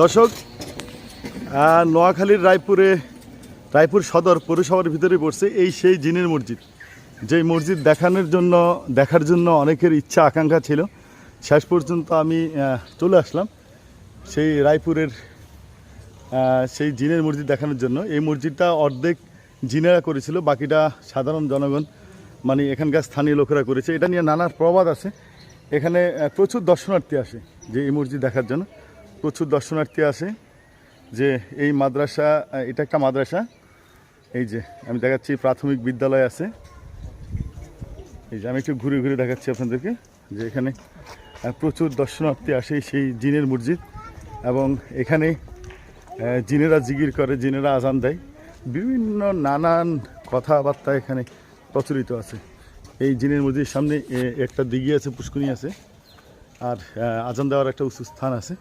দর্শক নোয়াখালীর রায়পুরে, রায়পুর সদর পৌরসভার ভিতরে পড়ছে এই সেই জিনের মসজিদ। যেই মসজিদ দেখানোর জন্য, দেখার জন্য অনেকের ইচ্ছা, আকাঙ্ক্ষা ছিল। শেষ পর্যন্ত আমি চলে আসলাম সেই রায়পুরের সেই জিনের মসজিদ দেখানোর জন্য। এই মসজিদটা অর্ধেক জিনেরা করেছিল, বাকিটা সাধারণ জনগণ মানে এখানকার স্থানীয় লোকেরা করেছে। এটা নিয়ে নানা প্রবাদ আছে। এখানে প্রচুর দর্শনার্থী আসে যে এই মসজিদ দেখার জন্য। প্রচুর দর্শনার্থী আসে যে এই মাদ্রাসা, এটা একটা মাদ্রাসা। এই যে, আমি দেখাচ্ছি, প্রাথমিক বিদ্যালয় আছে। এই যে, আমি একটু ঘুরে ঘুরে দেখাচ্ছি আপনাদেরকে যে এখানে প্রচুর দর্শনার্থী আসে সেই জিনের মসজিদ এবং এখানে জিনেরা জিগির করে, জিনেরা আজান দেয়। বিভিন্ন নানান কথাবার্তা এখানে প্রচলিত আছে। এই জিনের মসজিদের সামনে একটা দিঘি আছে, পুষ্করণী আছে। আর আজান দেওয়ার একটা উঁচু স্থান আছে।